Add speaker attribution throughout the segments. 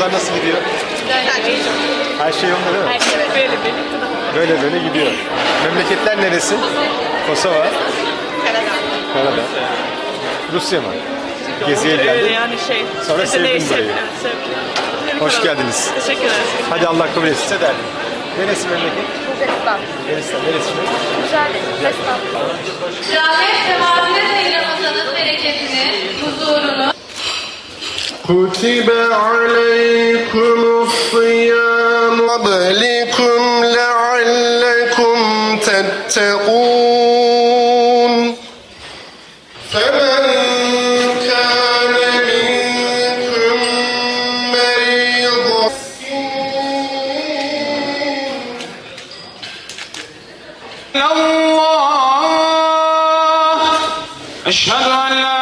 Speaker 1: Pazar nasıl gidiyor? Her şey yolunda değil mi?
Speaker 2: Evet, böyle böyle.
Speaker 1: Böyle böyle gidiyor. Memleketler neresi? Kosova,
Speaker 2: Karadağ.
Speaker 1: Karadağ. Rusya mı? Geziye
Speaker 2: Öyle
Speaker 1: geldin.
Speaker 2: yani şey.
Speaker 1: Sonra burayı.
Speaker 2: sevdim, sevdim.
Speaker 1: Hoş geldiniz.
Speaker 2: Teşekkür ederiz.
Speaker 1: Hadi Allah kabul etsin. Size derdim. Neresi memleket?
Speaker 3: Bulgaristan.
Speaker 1: Yunanistan. Neresi?
Speaker 3: Güzel. Bulgaristan.
Speaker 4: Rahmet ve mağfiret eyle Ramazan'ın bereketini, huzurunu,
Speaker 5: كتب عليكم الصيام. قبلكم لعلكم تتقون. فمن كان منكم مريضا
Speaker 6: الله أشهد أن لا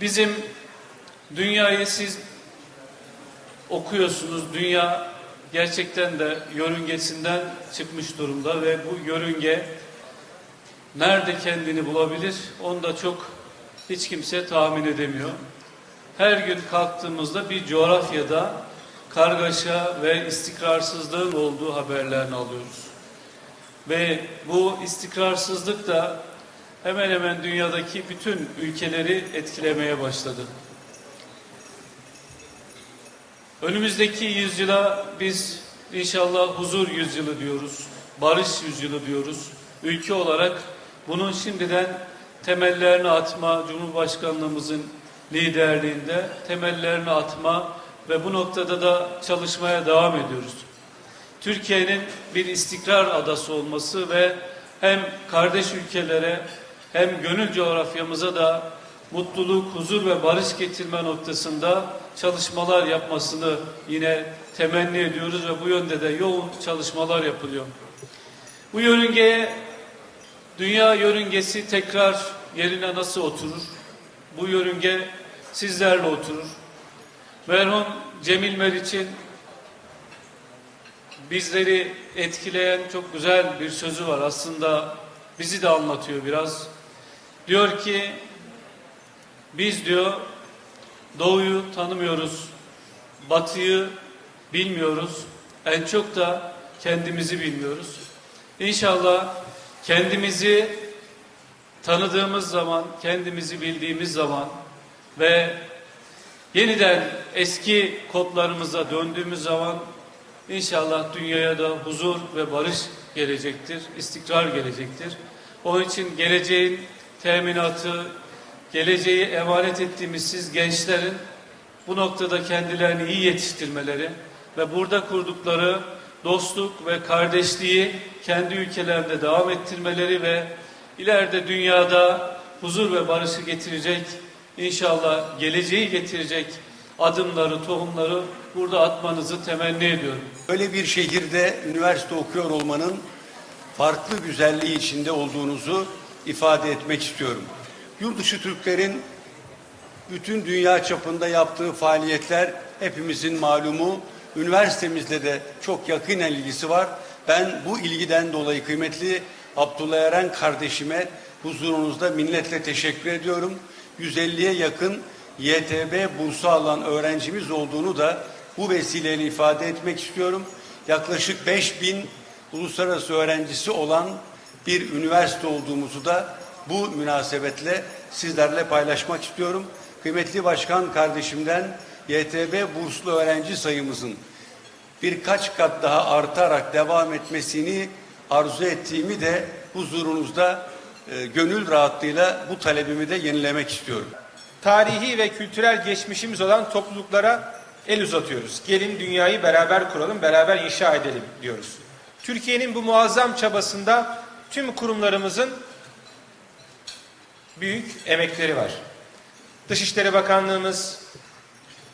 Speaker 7: Bizim dünyayı siz okuyorsunuz. Dünya gerçekten de yörüngesinden çıkmış durumda ve bu yörünge nerede kendini bulabilir onu da çok hiç kimse tahmin edemiyor. Her gün kalktığımızda bir coğrafyada kargaşa ve istikrarsızlığın olduğu haberlerini alıyoruz. Ve bu istikrarsızlık da hemen hemen dünyadaki bütün ülkeleri etkilemeye başladı. Önümüzdeki yüzyıla biz inşallah huzur yüzyılı diyoruz, barış yüzyılı diyoruz. Ülke olarak bunun şimdiden temellerini atma, Cumhurbaşkanlığımızın liderliğinde temellerini atma ve bu noktada da çalışmaya devam ediyoruz. Türkiye'nin bir istikrar adası olması ve hem kardeş ülkelere hem gönül coğrafyamıza da mutluluk, huzur ve barış getirme noktasında çalışmalar yapmasını yine temenni ediyoruz ve bu yönde de yoğun çalışmalar yapılıyor. Bu yörüngeye dünya yörüngesi tekrar yerine nasıl oturur? Bu yörünge sizlerle oturur. Merhum Cemil Meriç'in bizleri etkileyen çok güzel bir sözü var. Aslında bizi de anlatıyor biraz. Diyor ki biz diyor doğuyu tanımıyoruz, batıyı bilmiyoruz, en çok da kendimizi bilmiyoruz. İnşallah kendimizi tanıdığımız zaman, kendimizi bildiğimiz zaman ve yeniden eski kodlarımıza döndüğümüz zaman İnşallah dünyaya da huzur ve barış gelecektir, istikrar gelecektir. Onun için geleceğin teminatı, geleceği emanet ettiğimiz siz gençlerin bu noktada kendilerini iyi yetiştirmeleri ve burada kurdukları dostluk ve kardeşliği kendi ülkelerinde devam ettirmeleri ve ileride dünyada huzur ve barışı getirecek, inşallah geleceği getirecek adımları, tohumları burada atmanızı temenni ediyorum.
Speaker 8: Böyle bir şehirde üniversite okuyor olmanın farklı güzelliği içinde olduğunuzu ifade etmek istiyorum. Yurt dışı Türklerin bütün dünya çapında yaptığı faaliyetler hepimizin malumu. Üniversitemizle de çok yakın ilgisi var. Ben bu ilgiden dolayı kıymetli Abdullah Eren kardeşime huzurunuzda minnetle teşekkür ediyorum. 150'ye yakın YTB bursu alan öğrencimiz olduğunu da bu vesileyle ifade etmek istiyorum. Yaklaşık 5000 uluslararası öğrencisi olan bir üniversite olduğumuzu da bu münasebetle sizlerle paylaşmak istiyorum. Kıymetli başkan kardeşimden YTB burslu öğrenci sayımızın birkaç kat daha artarak devam etmesini arzu ettiğimi de huzurunuzda e, gönül rahatlığıyla bu talebimi de yenilemek istiyorum.
Speaker 9: tarihi ve kültürel geçmişimiz olan topluluklara el uzatıyoruz. Gelin dünyayı beraber kuralım, beraber inşa edelim diyoruz. Türkiye'nin bu muazzam çabasında tüm kurumlarımızın büyük emekleri var. Dışişleri Bakanlığımız,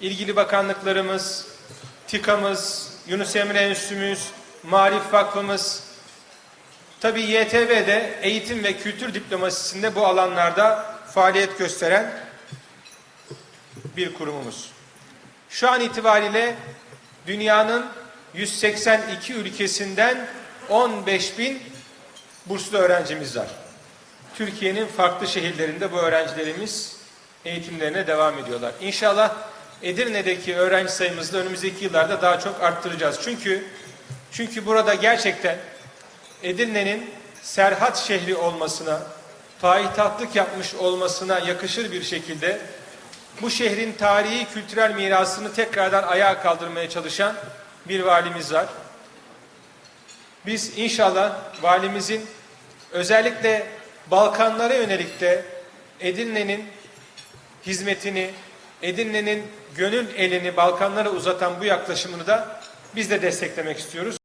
Speaker 9: ilgili bakanlıklarımız, TİKA'mız, Yunus Emre Enstitümüz, Marif Vakfımız, tabii YTV'de eğitim ve kültür diplomasisinde bu alanlarda faaliyet gösteren bir kurumumuz. Şu an itibariyle dünyanın 182 ülkesinden 15 bin burslu öğrencimiz var. Türkiye'nin farklı şehirlerinde bu öğrencilerimiz eğitimlerine devam ediyorlar. İnşallah Edirne'deki öğrenci sayımızı da önümüzdeki yıllarda daha çok arttıracağız. Çünkü çünkü burada gerçekten Edirne'nin Serhat şehri olmasına, payitahtlık yapmış olmasına yakışır bir şekilde bu şehrin tarihi kültürel mirasını tekrardan ayağa kaldırmaya çalışan bir valimiz var. Biz inşallah valimizin özellikle Balkanlara yönelik de Edirne'nin hizmetini, Edirne'nin gönül elini Balkanlara uzatan bu yaklaşımını da biz de desteklemek istiyoruz.